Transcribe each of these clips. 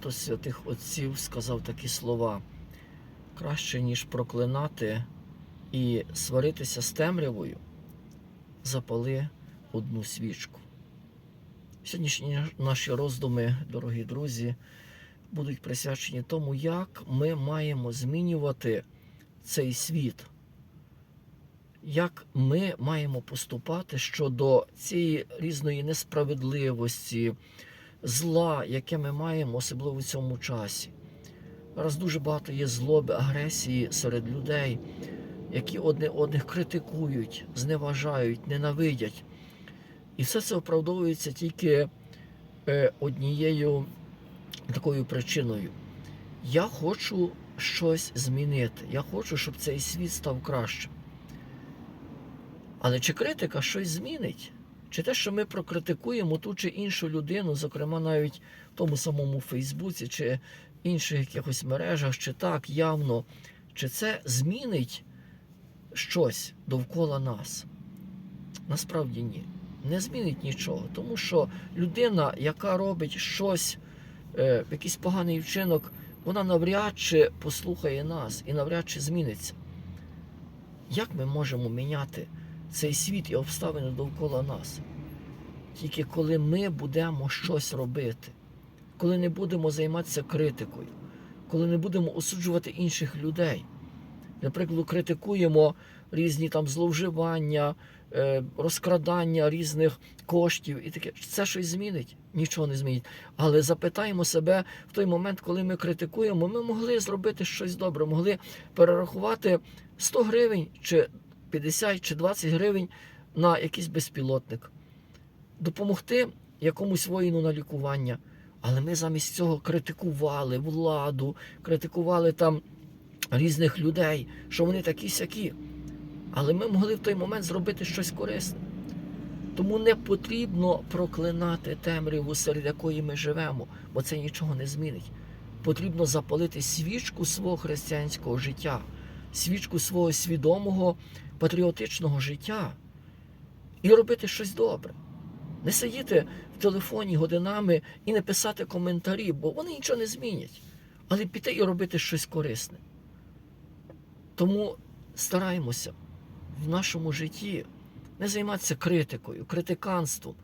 хто з святих отців сказав такі слова. Краще, ніж проклинати і сваритися з темрявою, запали одну свічку. Сьогоднішні наші роздуми, дорогі друзі, будуть присвячені тому, як ми маємо змінювати цей світ, як ми маємо поступати щодо цієї різної несправедливості, зла, яке ми маємо, особливо в цьому часі. Зараз дуже багато є злоби, агресії серед людей, які одне одних критикують, зневажають, ненавидять. І все це оправдовується тільки е, однією такою причиною. Я хочу щось змінити. Я хочу, щоб цей світ став кращим. Але чи критика щось змінить? Чи те, що ми прокритикуємо ту чи іншу людину, зокрема навіть в тому самому Фейсбуці, чи інших якихось мережах, чи так явно, чи це змінить щось довкола нас? Насправді ні. Не змінить нічого. Тому що людина, яка робить щось, е, якийсь поганий вчинок, вона навряд чи послухає нас і навряд чи зміниться. Як ми можемо міняти цей світ і обставини довкола нас? Тільки коли ми будемо щось робити, коли не будемо займатися критикою, коли не будемо осуджувати інших людей. Наприклад, критикуємо різні там зловживання, е, розкрадання різних коштів і таке. Це щось змінить? Нічого не змінить. Але запитаємо себе в той момент, коли ми критикуємо, ми могли зробити щось добре, могли перерахувати 100 гривень, чи 50 чи 20 гривень на якийсь безпілотник, допомогти якомусь воїну на лікування. Але ми замість цього критикували владу, критикували там різних людей, що вони такі сякі. Але ми могли в той момент зробити щось корисне. Тому не потрібно проклинати темряву, серед якої ми живемо, бо це нічого не змінить. Потрібно запалити свічку свого християнського життя, свічку свого свідомого патріотичного життя і робити щось добре. Не сидіти в телефоні годинами і не писати коментарі, бо вони нічого не змінять. Але піти і робити щось корисне. Тому стараємося в нашому житті не займатися критикою, критиканством,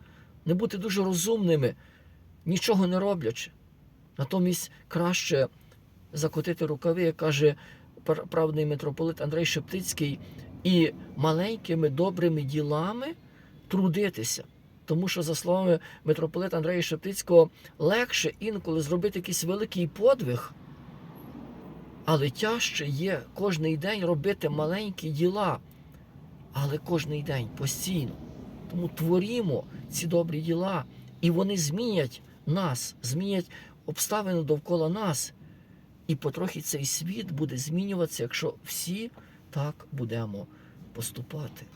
не бути дуже розумними, нічого не роблячи. Натомість краще закотити рукави, як каже правний митрополит Андрей Шептицький, і маленькими добрими ділами трудитися. Тому що, за словами митрополита Андрея Шептицького, легше інколи зробити якийсь великий подвиг, але тяжче є кожний день робити маленькі діла, але кожний день постійно. Тому творімо ці добрі діла, і вони змінять нас, змінять обставини довкола нас. І потрохи цей світ буде змінюватися, якщо всі так будемо поступати.